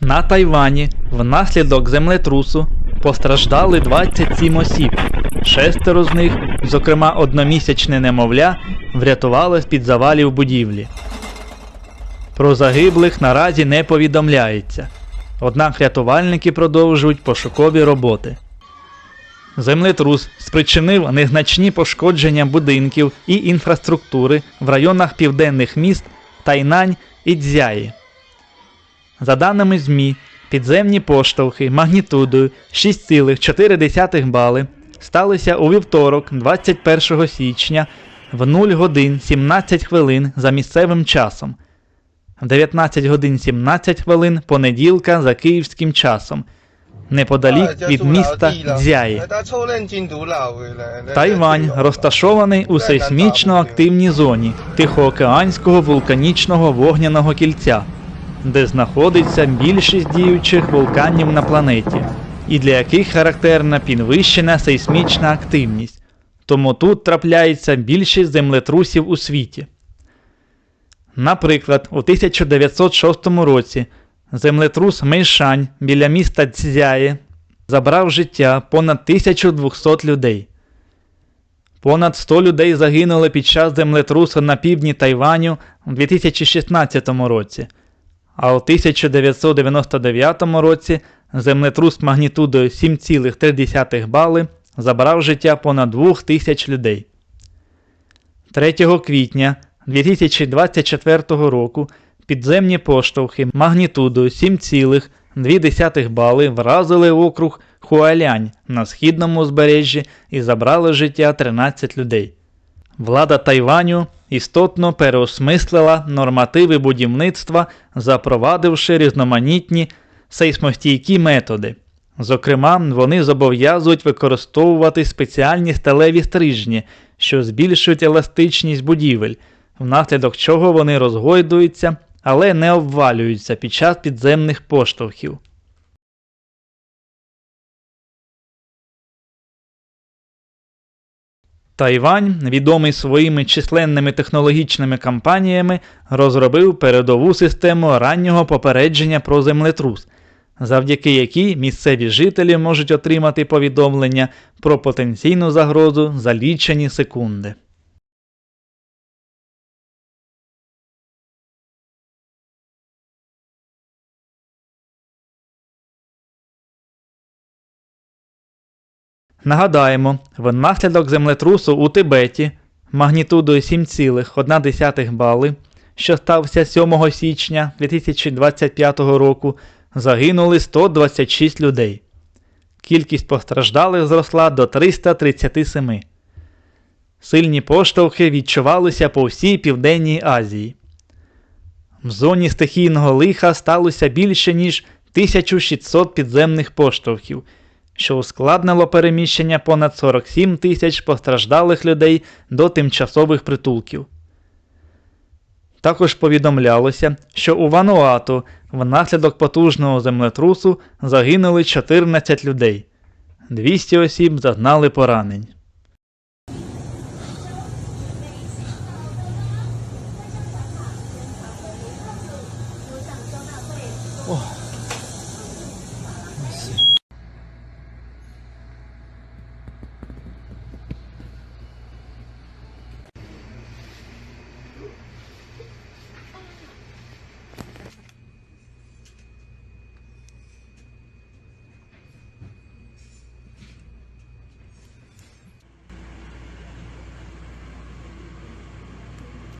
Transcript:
На Тайвані внаслідок землетрусу постраждали 27 осіб. Шестеро з них, зокрема одномісячне немовля, врятували з-під завалів будівлі. Про загиблих наразі не повідомляється. Однак рятувальники продовжують пошукові роботи. Землетрус спричинив незначні пошкодження будинків і інфраструктури в районах південних міст Тайнань і Цзяї. За даними ЗМІ, підземні поштовхи магнітудою 6,4 бали сталися у вівторок, 21 січня в 0 годин 17 хвилин за місцевим часом, в 19 годин 17 хвилин понеділка за київським часом, неподалік від міста Дзяї. Тайвань розташований у сейсмічно активній зоні Тихоокеанського вулканічного вогняного кільця, де знаходиться більшість діючих вулканів на планеті, і для яких характерна підвищена сейсмічна активність. Тому тут трапляється більшість землетрусів у світі. Наприклад, у 1906 році землетрус Мейшань біля міста Цзяє забрав життя понад 1200 людей. Понад 100 людей загинули під час землетрусу на півдні Тайваню у 2016 році, а у 1999 році землетрус магнітудою 7,3 бали забрав життя понад 2000 людей. 3 квітня 2024 року підземні поштовхи магнітудою 7,2 бали вразили округ Хуалянь на східному узбережжі і забрали життя 13 людей. Влада Тайваню істотно переосмислила нормативи будівництва, запровадивши різноманітні сейсмостійкі методи. Зокрема, вони зобов'язують використовувати спеціальні сталеві стрижні, що збільшують еластичність будівель, внаслідок чого вони розгойдуються, але не обвалюються під час підземних поштовхів. Тайвань, відомий своїми численними технологічними кампаніями, розробив передову систему раннього попередження про землетрус, завдяки якій місцеві жителі можуть отримати повідомлення про потенційну загрозу за лічені секунди. Нагадаємо, внаслідок землетрусу у Тибеті магнітудою 7,1 бали, що стався 7 січня 2025 року, загинули 126 людей. Кількість постраждалих зросла до 337. Сильні поштовхи відчувалися по всій Південній Азії. В зоні стихійного лиха сталося більше ніж 1600 підземних поштовхів, що ускладнило переміщення понад 47 тисяч постраждалих людей до тимчасових притулків. Також повідомлялося, що у Вануату внаслідок потужного землетрусу загинули 14 людей, 200 осіб зазнали поранень.